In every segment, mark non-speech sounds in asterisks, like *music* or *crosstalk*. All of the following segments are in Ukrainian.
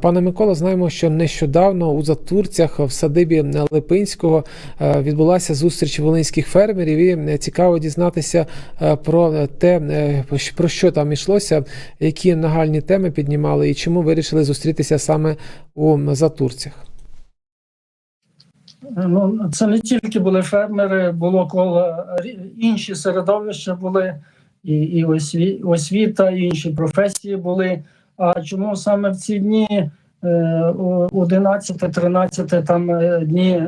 Пане Микола, знаємо, що нещодавно у Затурцях в садибі Липинського е, відбулася зустріч волинських фермерів. І е, цікаво дізнатися е, про те, про що там йшлося, які нагальні теми піднімали і чому вирішили зустрітися саме у Затурцях. Ну, це не тільки були фермери, було коло інші середовища були, і, і осві, освіта, і інші професії були. А чому саме в ці дні, е, 11-13 там е, дні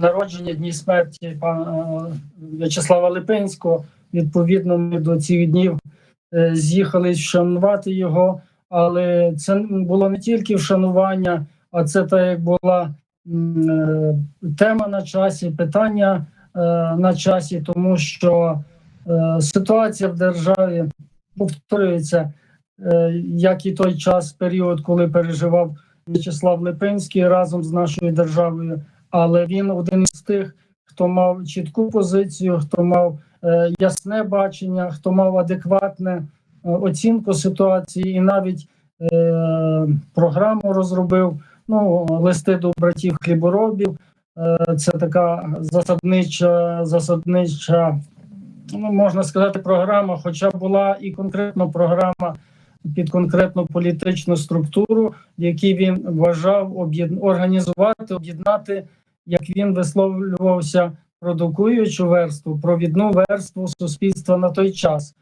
народження, дні смерті пана е, В'ячеслава Липинського, відповідно, ми до цих днів е, з'їхались вшанувати його. Але це було не тільки вшанування, а це так як була е, тема на часі, питання е, на часі, тому що е, ситуація в державі повторюється, е, як і той час, період, коли переживав В'ячеслав Липинський разом з нашою державою. Але він один із тих, хто мав чітку позицію, хто мав е, ясне бачення, хто мав адекватне е, оцінку ситуації, і навіть е, програму розробив. Ну, листи до братів хліборобів. Е, Це така засаднича, засаднича, ну можна сказати, програма, хоча була і конкретно програма під конкретну політичну структуру, в якій він вважав об'єд... організувати, об'єднати, як він висловлювався, продукуючу верству, провідну верству суспільства на той час.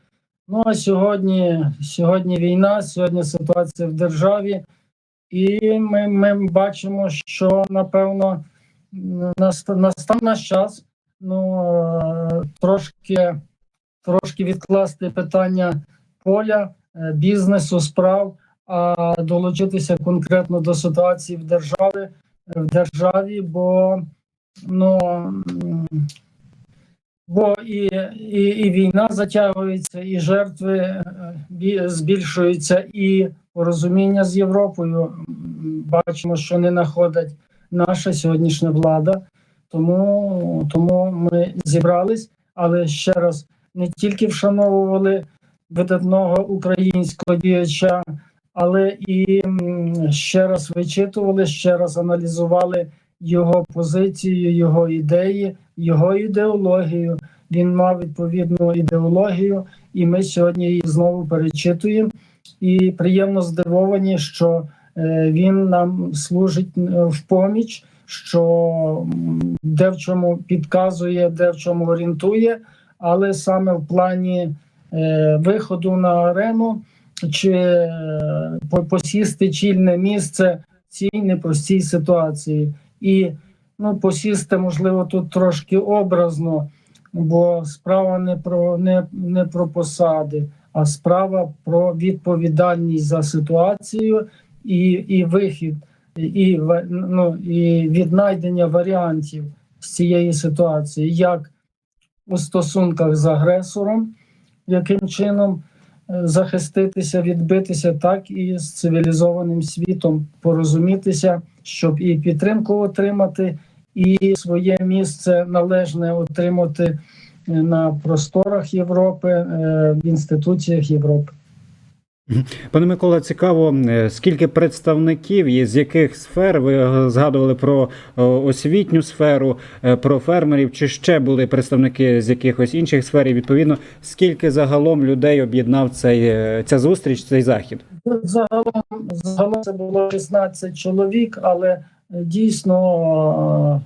Ну а сьогодні, сьогодні війна, сьогодні ситуація в державі. І ми, ми бачимо, що напевно настав наш час ну, е, трошки, трошки відкласти питання поля, бізнесу, справ, а долучитися конкретно до ситуації в державі, в державі, бо ну, бо і, і, і війна затягується, і жертви е, збільшуються, і порозуміння з Європою бачимо, що не знаходить наша сьогоднішня влада. Тому, тому ми зібрались, але ще раз не тільки вшановували видатного українського діяча, але і ще раз вичитували, ще раз аналізували його позицію, його ідеї, його ідеологію. Він мав відповідну ідеологію, і ми сьогодні її знову перечитуємо. І приємно здивовані, що е, він нам служить е, в поміч, що де в чому підказує, де в чому орієнтує, але саме в плані виходу на арену чи е, посісти чільне місце в цій непростій ситуації. І ну, посісти, можливо, тут трошки образно, бо справа не про не, не про посади, а справа про відповідальність за ситуацію і, і вихід, і, ну, і віднайдення варіантів з цієї ситуації, як у стосунках з агресором, яким чином е, захиститися, відбитися, так і з цивілізованим світом порозумітися, щоб і підтримку отримати, і своє місце належне отримати е, на просторах Європи, е, в інституціях Європи. Пане Микола, цікаво, е, скільки представників є, з яких сфер ви е, згадували про е, освітню сферу, про фермерів, чи ще були представники з якихось інших сфер? І відповідно, скільки загалом людей об'єднав цей ця зустріч, цей захід? Загалом, загалом це було 16 чоловік, але дійсно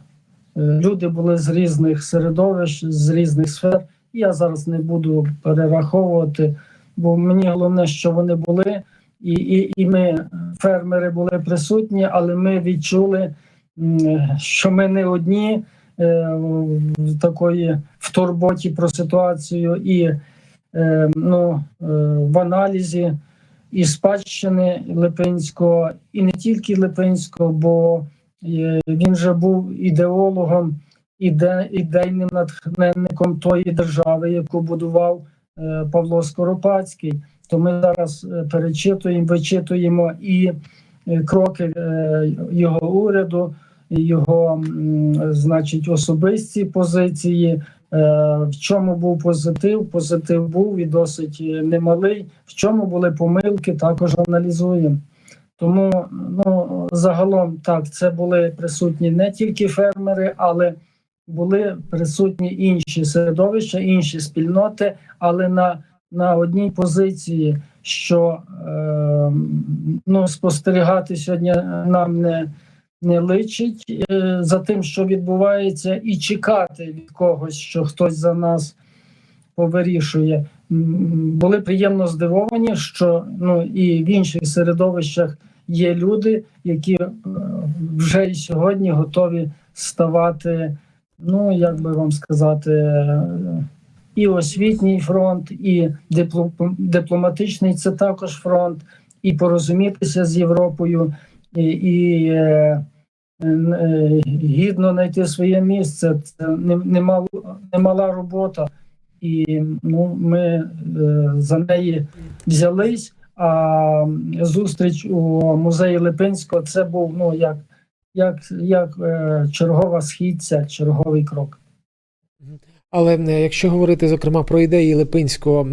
люди були з різних середовищ, з різних сфер. Я зараз не буду перераховувати, бо мені головне, що вони були, і, і, і ми, фермери, були присутні, але ми відчули, що ми не одні е, в такої в турботі про ситуацію і е, ну, е, в аналізі і спадщини Липинського, і не тільки Липинського, бо він же був ідеологом, іде, ідейним натхненником тої держави, яку будував Павло Скоропадський. То ми зараз е, перечитуємо, вичитуємо і е, кроки е, його уряду, його, значить, особисті позиції. Е, В чому був позитив? Позитив був і досить е, немалий. В чому були помилки, також аналізуємо. Тому ну, загалом так, це були присутні не тільки фермери, але були присутні інші середовища, інші спільноти, але на, на одній позиції, що е, ну, спостерігати сьогодні нам не, не личить е, за тим, що відбувається, і чекати від когось, що хтось за нас повирішує. Були приємно здивовані, що ну і в інших середовищах є люди, які е, вже і сьогодні готові ставати, ну як би вам сказати, і освітній фронт, і дипломатичний це також фронт, і порозумітися з Європою, і, і е, е, гідно знайти своє місце. Це не- немало, немала робота. І ну, ми е, за неї взялись. А зустріч у музеї Липинського це був ну як, як, як е, чергова східця, черговий крок. Але якщо говорити зокрема про ідеї Липинського,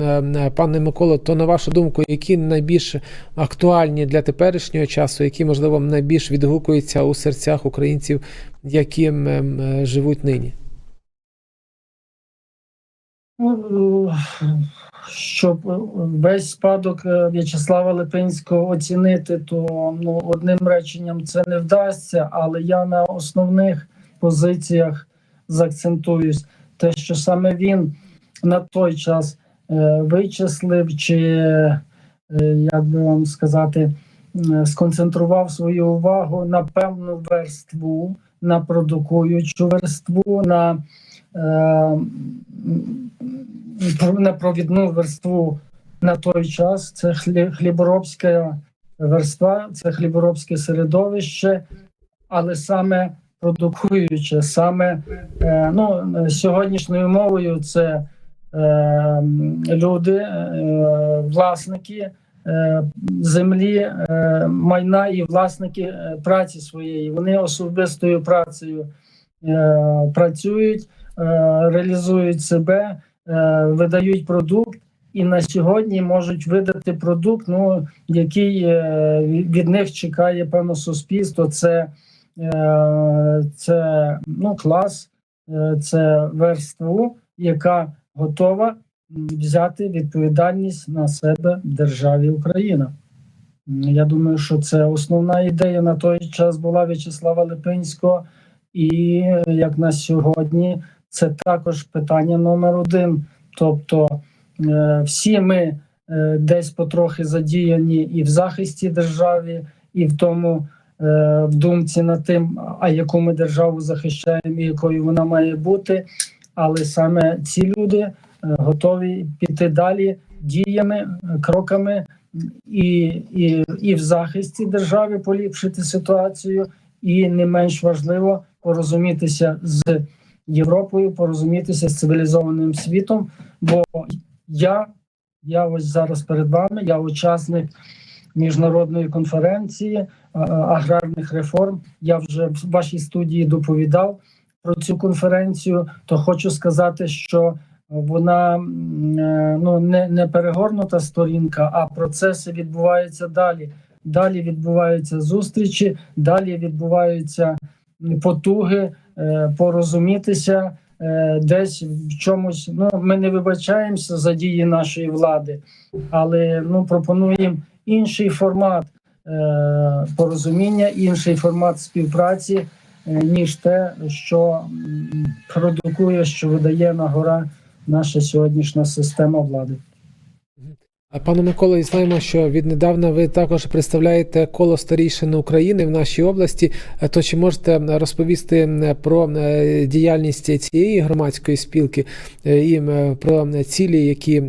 пане Миколо, то на вашу думку, які найбільш актуальні для теперішнього часу, які можливо найбільш відгукуються у серцях українців, які живуть нині? Ну, е, щоб весь спадок е, В'ячеслава Липинського оцінити, то ну, одним реченням це не вдасться, але я на основних позиціях заакцентуюсь, те, що саме він на той час е, вичислив, чи як би вам сказати, сконцентрував свою увагу на певну верству, на продукуючу верству, на е, на провідну верству на той час. Це хлі- хліборобська верства, це хліборобське середовище, але саме продукуюче, саме е, ну, сьогоднішньою мовою це е, люди, е, власники землі, майна і власники праці своєї. Вони особистою працею працюють, реалізують себе, видають продукт. І на сьогодні можуть видати продукт, ну який е, від них чекає певно суспільство. Це, е, це ну, клас, е, це верству, яка готова взяти відповідальність на себе державі Україна. Я думаю, що це основна ідея на той час була В'ячеслава Липинського, і е, як на сьогодні, це також питання номер один. Тобто е, всі ми е, десь потрохи задіяні і в захисті держави, і в тому е, в думці над тим, а яку ми державу захищаємо, і якою вона має бути. Але саме ці люди готові піти далі діями, кроками і, і, і в захисті держави поліпшити ситуацію, і не менш важливо порозумітися з Європою, порозумітися з цивілізованим світом. Бо я, я ось зараз перед вами, я учасник міжнародної конференції е, аграрних реформ. Я вже в вашій студії доповідав про цю конференцію. То хочу сказати, що вона е, ну не, не перегорнута сторінка, а процеси відбуваються далі. Далі відбуваються зустрічі, далі відбуваються потуги порозумітися е, десь в чомусь. Ну ми не вибачаємося за дії нашої влади, але ну пропонуємо інший формат е, порозуміння, інший формат співпраці, е, ніж те, що продукує, що видає на гора наша сьогоднішня система влади. Пане Миколо, знаємо, що віднедавна ви також представляєте коло старійшин України в нашій області. Е, То чи можете розповісти про е, діяльність цієї громадської спілки е, і про цілі, які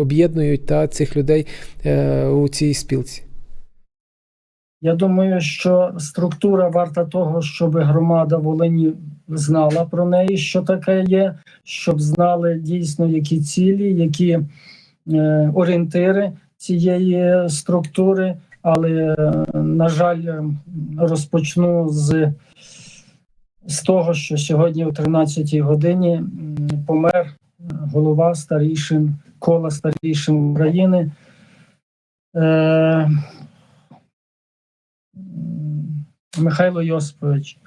об'єднують та цих людей у цій спілці? Я думаю, що структура варта того, щоб громада Волині знала про неї, що таке є, щоб знали дійсно, які цілі, які орієнтири цієї структури. Але, е, на жаль, е, розпочну з, з того, що сьогодні о 13-й годині помер голова старішин кола старішин України. Е, Михайло Йосипович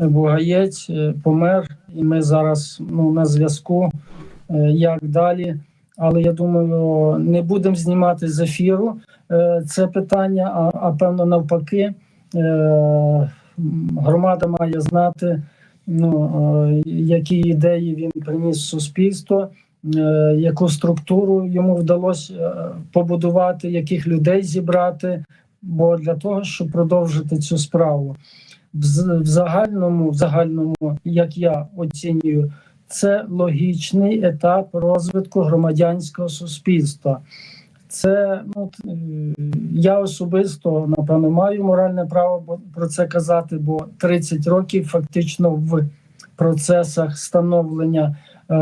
Бугаєць е, помер, і ми зараз ну, на зв'язку, е, як далі. Але я думаю, не будемо знімати з ефіру е, це питання, а, а певно, навпаки, е, громада має знати, ну, е, які ідеї він приніс суспільство, яку структуру йому вдалося побудувати, яких людей зібрати. Бо для того, щоб продовжити цю справу, в загальному, в загальному, як я оцінюю, це логічний етап розвитку громадянського суспільства. Це ну е, я особисто напевно маю моральне право про це казати, бо 30 років фактично в процесах становлення е,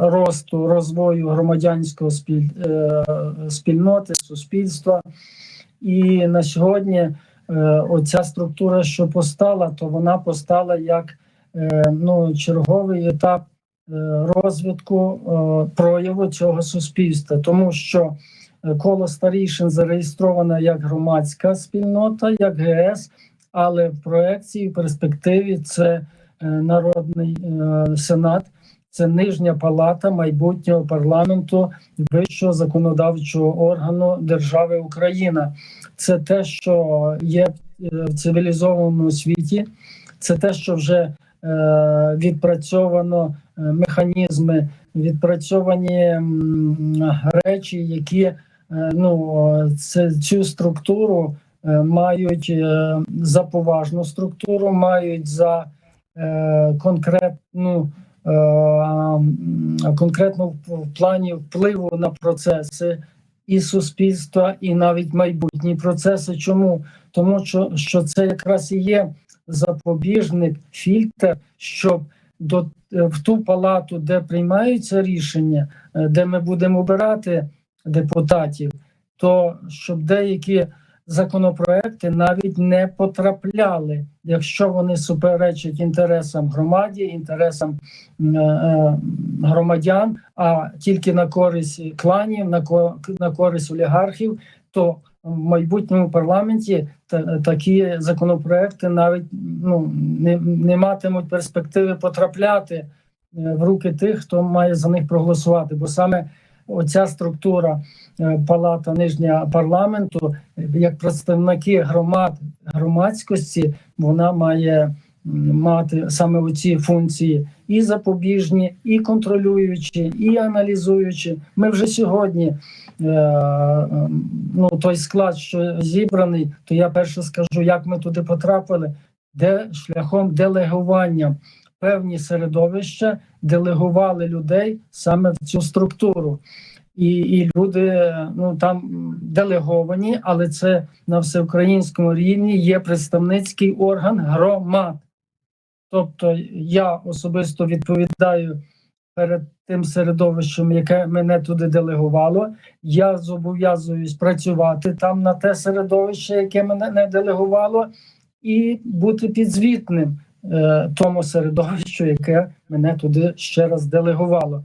росту, розвою громадянського спіль, е, спільноти, суспільства. І на сьогодні е, оця структура, що постала, то вона постала як ну, черговий етап е, розвитку е, прояву цього суспільства, тому що е, коло старішин зареєстрована як громадська спільнота, як ГС, але в проекції, в перспективі це е, народний е, сенат. Це нижня палата майбутнього парламенту вищого законодавчого органу держави Україна. Це те, що є е, в цивілізованому світі, це те, що вже е, відпрацьовано е, механізми, відпрацьовані речі, які е, ну цю структуру е, мають е, за поважну структуру, мають за е, конкретну. е, Конкретно в плані впливу на процеси і суспільства, і навіть майбутні процеси. Чому? Тому що, що це якраз і є запобіжник, фільтр, щоб до е, в ту палату, де приймаються рішення, е, де ми будемо обирати депутатів, то щоб деякі законопроекти навіть не потрапляли, якщо вони суперечать інтересам громаді, інтересам е, громадян, а тільки на користь кланів, на ко- на користь олігархів, то в майбутньому парламенті та, такі законопроекти навіть ну не, не матимуть перспективи потрапляти е, в руки тих, хто має за них проголосувати. Бо саме оця структура е, палата нижня парламенту, як представники громад громадськості, вона має мати саме оці функції і запобіжні, і контролюючі, і аналізуючі. Ми вже сьогодні. Е, Ну, той склад, що зібраний, то я перше скажу, як ми туди потрапили, де шляхом делегування певні середовища делегували людей саме в цю структуру. І, і люди ну там делеговані, але це на всеукраїнському рівні є представницький орган громад. Тобто я особисто відповідаю перед тим середовищем, яке мене туди делегувало. Я зобов'язуюсь працювати там на те середовище, яке мене не делегувало, і бути підзвітним е, тому середовищу, яке мене туди ще раз делегувало.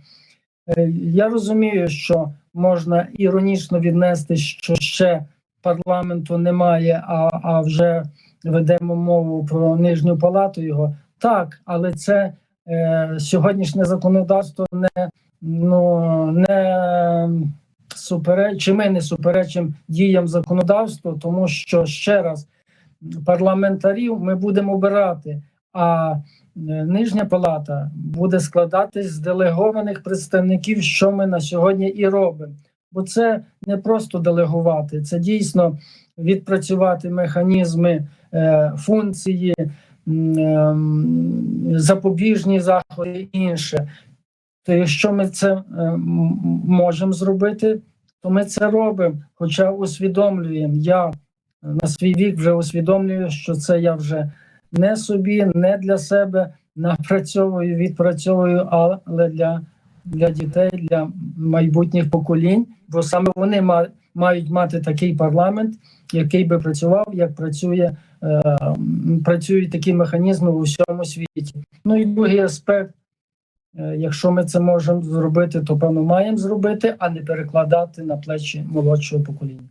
Е, я розумію, що можна іронічно віднести, що ще парламенту немає, а, а вже ведемо мову про нижню палату його. Так, але це е, сьогоднішнє законодавство не ну не супереч, чи ми не суперечимо діям законодавства, тому що ще раз парламентарів ми будемо обирати, а е, нижня палата буде складатись з делегованих представників, що ми на сьогодні і робимо. Бо це не просто делегувати, це дійсно відпрацювати механізми, е, функції, запобіжні заходи і інше. То якщо ми це е, можемо зробити, то ми це робимо. Хоча усвідомлюємо, я на свій вік вже усвідомлюю, що це я вже не собі, не для себе напрацьовую, відпрацьовую, але для, для дітей, для майбутніх поколінь, бо саме вони мають мати такий парламент, який би працював, як працює, працюють такі механізми у всьому світі. Ну і другий аспект. Е, Якщо ми це можемо зробити, то певно маємо зробити, а не перекладати на плечі молодшого покоління.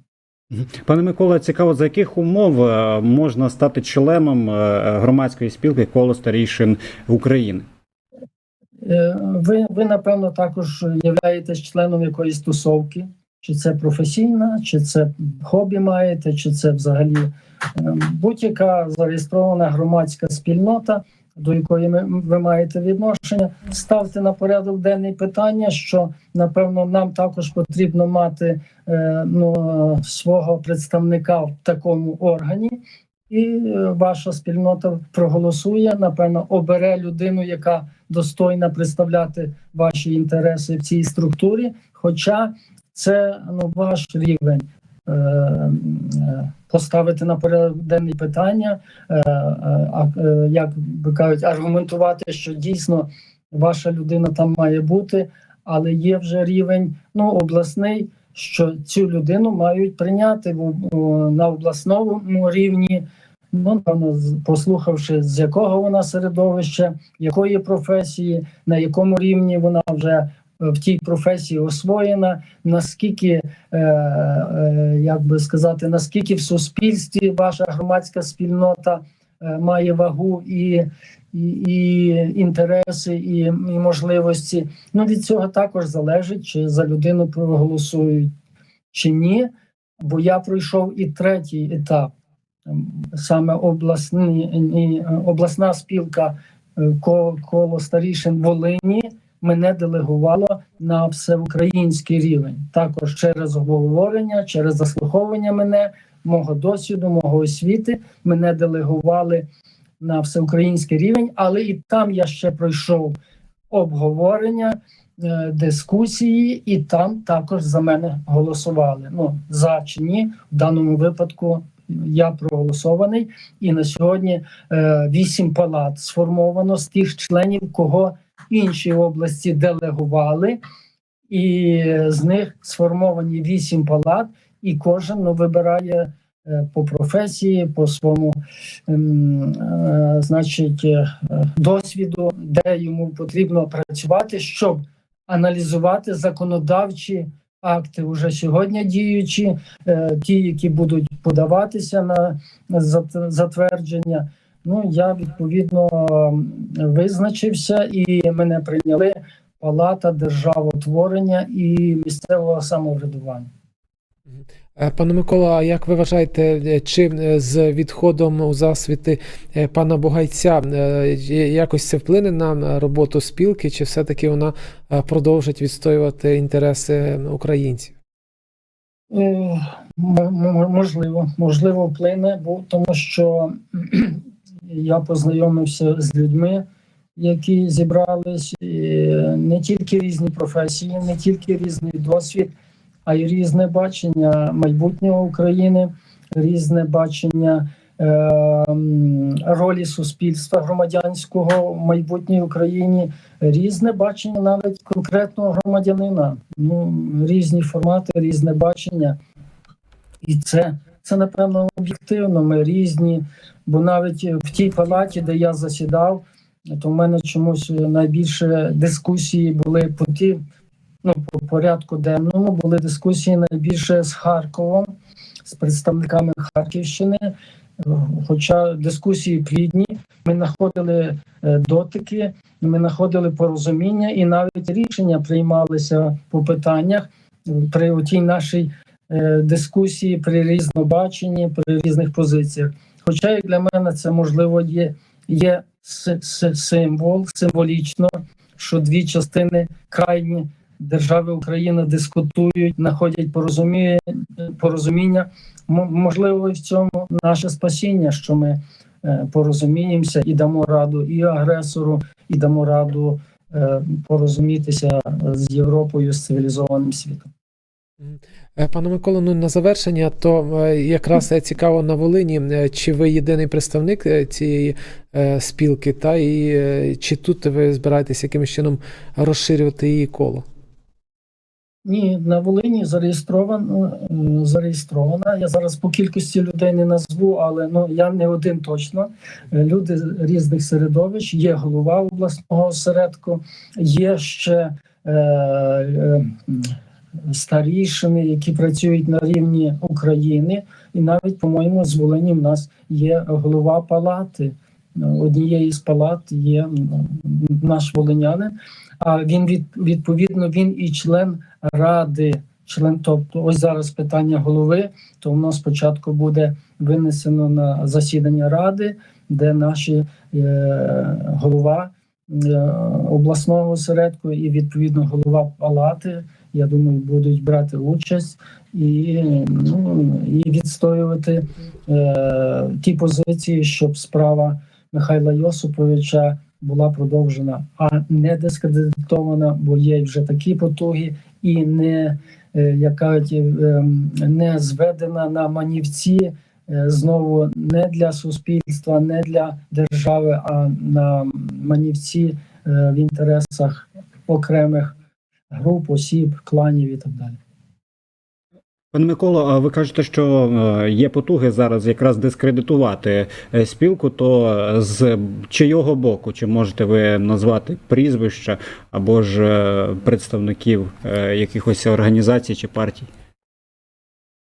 Пане Микола, цікаво, за яких умов е, можна стати членом е, громадської спілки коло старійшин України? Е, Ви, ви напевно, також являєтесь членом якоїсь тусовки, чи це професійна, чи це хобі маєте, чи це взагалі е, будь-яка зареєстрована громадська спільнота, до якої ви маєте відношення. Ставте на порядок денний питання, що напевно нам також потрібно мати е, ну, свого представника в такому органі. І е, ваша спільнота проголосує, напевно, обере людину, яка достойна представляти ваші інтереси в цій структурі. Хоча це ну ваш рівень е, е, поставити на порядок денний питання, е, як би кажуть, аргументувати, що дійсно ваша людина там має бути, але є вже рівень ну обласний, що цю людину мають прийняти в, на обласному рівні. Ну, послухавши, з якого вона середовища, якої професії, на якому рівні вона вже в тій професії освоєна, наскільки, е, е, як би сказати, наскільки в суспільстві ваша громадська спільнота е, має вагу і, і, і інтереси, і, і можливості. Ну від цього також залежить, чи за людину проголосують чи ні. Бо я пройшов і третій етап ем, саме обласні, обласна спілка коло старішин Волині мене делегувало на всеукраїнський рівень. Також через обговорення, через заслуховування мене, мого досвіду, мого освіти, мене делегували на всеукраїнський рівень, але і там я ще пройшов обговорення, е, дискусії, і там також за мене голосували. Ну за чи ні, в даному випадку я проголосований, і на сьогодні е, вісім палат сформовано з тих членів, кого інші області делегували, і з них сформовані вісім палат, і кожен ну, вибирає е, по професії, по своєму ем, е, значить, е, досвіду, де йому потрібно працювати, щоб аналізувати законодавчі акти уже сьогодні діючі, ті, які будуть подаватися на затвердження. Ну я відповідно визначився і мене прийняли Палата державотворення і місцевого самоврядування. Е, Пане Микола, а як ви вважаєте, е, чи е, з відходом у засвіти пана Бугайця якось це вплине на роботу спілки, чи все-таки вона продовжить відстоювати інтереси українців? Можливо, можливо, вплине, бо тому що я познайомився з людьми, які зібрались не тільки різні професії, не тільки різний досвід, а й різне бачення майбутнього України, різне бачення е, ролі суспільства громадянського в майбутній Україні, різне бачення навіть конкретного громадянина. Ну різні формати, різне бачення, і це, це напевно об'єктивно. Ми різні, бо навіть в тій палаті, де я засідав, то в мене чомусь найбільше дискусії були по ті, ну по порядку денному були дискусії найбільше з Харковом, з представниками Харківщини. Хоча дискусії плідні, ми знаходили е, дотики, ми знаходили порозуміння, і навіть рішення приймалися по питаннях при тій нашій дискусії, при різнобаченні, при різних позиціях. Хоча як для мене це можливо є, є си- си- символ, символічно, що дві частини крайні держави Україна дискутують, знаходять порозуміння, порозуміння. Можливо, і в цьому наше спасіння, що ми е, порозуміємося і дамо раду і агресору, і дамо раду е, порозумітися з Європою, з цивілізованим світом. Е, Пане Микола, ну на завершення, то е, якраз е, цікаво на Волині, чи ви єдиний представник цієї спілки, та і чи тут ви збираєтесь якимось чином розширювати її коло? Ні, на Волині зареєстровано м, зареєстрована. Я зараз по кількості людей не назву, але ну я не один точно. Люди з різних середовищ. Є голова обласного осередку, є ще е, е, м, старішини, які працюють на рівні України, і навіть, по-моєму, з Волині в нас є голова палати. Однієї з палат є наш волинянин. А він від, відповідно він і член ради. Член, тобто, ось зараз питання голови, то воно спочатку буде винесено на засідання ради, де наші е, голова е, обласного осередку і відповідно голова палати, я думаю, будуть брати участь і, ну, і відстоювати е, ті позиції, щоб справа Михайла Йосиповича була продовжена, а не дискредитована, бо є вже такі потуги, і не е, як кажуть, е, не зведена на манівці е, знову не для суспільства, не для держави, а на манівці е, в інтересах окремих груп, осіб, кланів і так далі. Пане Миколо, а ви кажете, що е, є потуги зараз якраз дискредитувати е, спілку, то з чийого боку? Чи можете ви назвати прізвища або ж е, представників е, якихось організацій чи партій?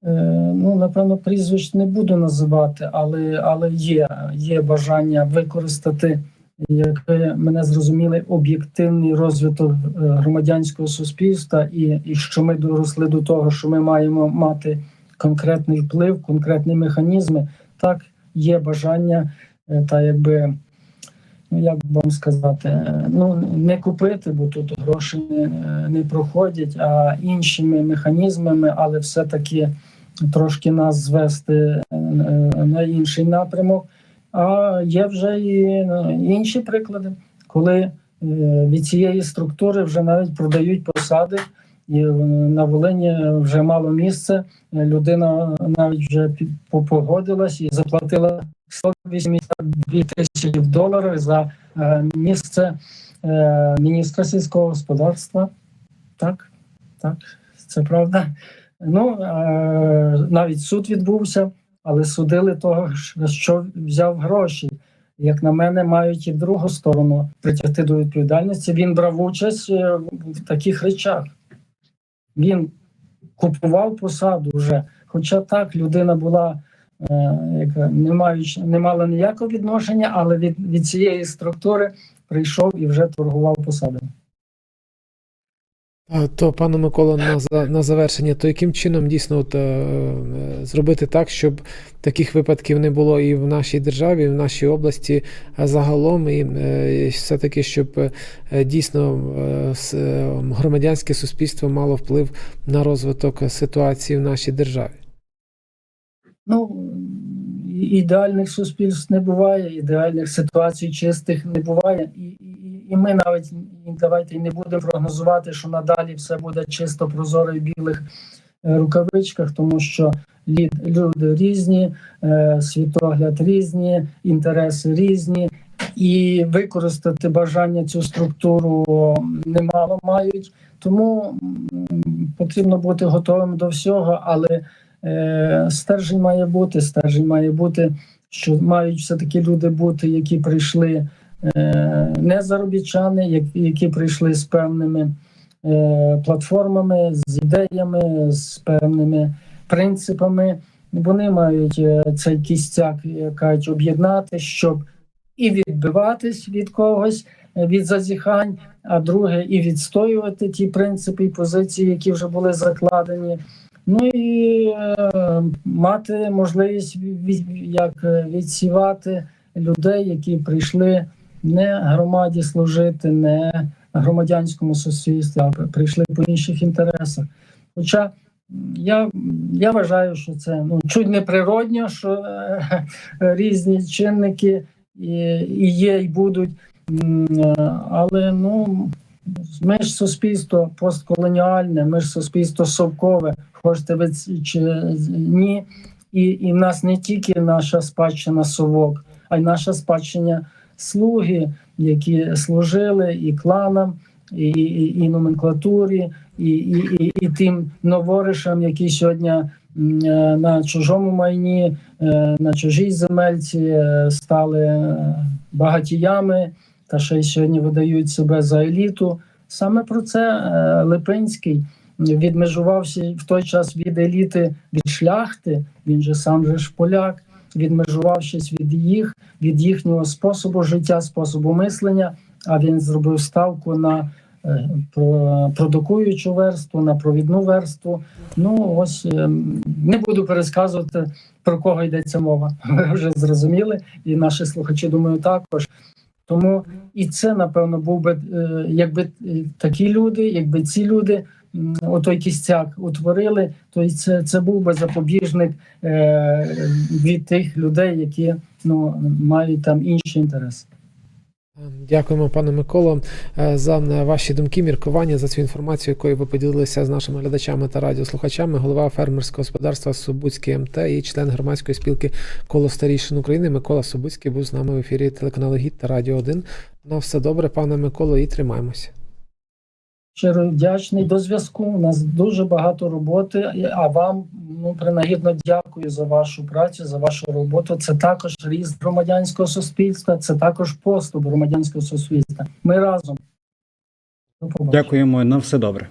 Е, Ну, напевно, прізвищ не буду називати, але, але є, є бажання використати, як мене зрозуміли, об'єктивний розвиток е, громадянського суспільства, і, і що ми доросли до того, що ми маємо мати конкретний вплив, конкретні механізми. Так, є бажання, е, та якби. Ну, як вам сказати, е, ну не купити, бо тут гроші не, не проходять, а іншими механізмами, але все-таки трошки нас звести на інший напрямок. А є вже і е, інші приклади, коли е, від цієї структури вже навіть продають посади, і е, на Волині вже мало місця. Е, Людина навіть вже погодилась і заплатила 182 тисячі доларів за місце міністра сільського господарства. Так, так, це правда. Ну навіть суд відбувся, але судили того, що взяв гроші. Як на мене, мають і другу сторону притягти до відповідальності. Він брав участь е, в таких речах. Він купував посаду вже. Хоча так людина була, е, яка не, маючи, не мала ніякого відношення, але від, від цієї структури прийшов і вже торгував посадами. То, пане Микола, на, на завершення, то яким чином дійсно от, е, е, зробити так, щоб таких випадків не було і в нашій державі, і в нашій області а загалом, і е, все-таки, щоб дійсно громадянське суспільство мало вплив на розвиток ситуації в нашій державі? Ну, ідеальних суспільств не буває, ідеальних ситуацій чистих не буває. І, і, і ми навіть давайте не будемо прогнозувати, що надалі все буде чисто прозоро в білих е, рукавичках, тому що люди різні, е, світогляд різні, інтереси різні, і використати бажання цю структуру немало мають. Тому потрібно бути готовим до всього, але стержень має бути, стержень має бути, що мають все-таки люди бути, які прийшли е, не заробітчани, як- які прийшли з певними е, платформами, з ідеями, з певними принципами. Вони мають е, цей кістяк як кажуть, об'єднати, щоб і відбиватись від когось, е, від зазіхань, а друге, і відстоювати ті принципи і позиції, які вже були закладені. Ну і е, мати можливість від, як е, відсівати людей, які прийшли не громаді служити, не громадянському суспільстві, а прийшли по інших інтересах. Хоча я, я вважаю, що це ну чуть неприродньо, що е, *laughs* різні чинники і, і є, і будуть. Е, Але ну ми ж суспільство постколоніальне, ми ж суспільство совкове, хочете ви чи ні. І, і в нас не тільки наша спадщина совок, а й наша спадщина слуги, які служили і кланам, і, і, і номенклатурі, і, і, і, і тим новоришам, які сьогодні е, на чужому майні, е, на чужій земельці е, стали багатіями та ще й сьогодні видають себе за еліту. Саме про це е, Липинський відмежувався в той час від еліти від шляхти. Він же сам же ж поляк, відмежувавшись від їх, від їхнього способу життя, способу мислення. А він зробив ставку на е, продукуючу верству, на провідну верству. Ну ось е, не буду пересказувати про кого йдеться мова. *laughs* Ви вже зрозуміли, і наші слухачі, думаю, також. Тому і це, напевно, був би е, якби е, такі люди, якби ці люди отой кістяк утворили, то це, це був би запобіжник е, від тих людей, які ну, мають там інші інтереси. Дякуємо, пане Миколо, е, за е, ваші думки, міркування, за цю інформацію, якою ви поділилися з нашими глядачами та радіослухачами. Голова фермерського господарства Субуцький МТ і член громадської спілки коло старішин України Микола Субуцький був з нами в ефірі телеканалу Гіт та Радіо 1. На все добре, пане Миколо, і тримаємося. Щиро вдячний до зв'язку. У нас дуже багато роботи. А вам ну принагідно дякую за вашу працю, за вашу роботу. Це також ріст громадянського суспільства, це також поступ громадянського суспільства. Ми разом. Дякуємо на все добре.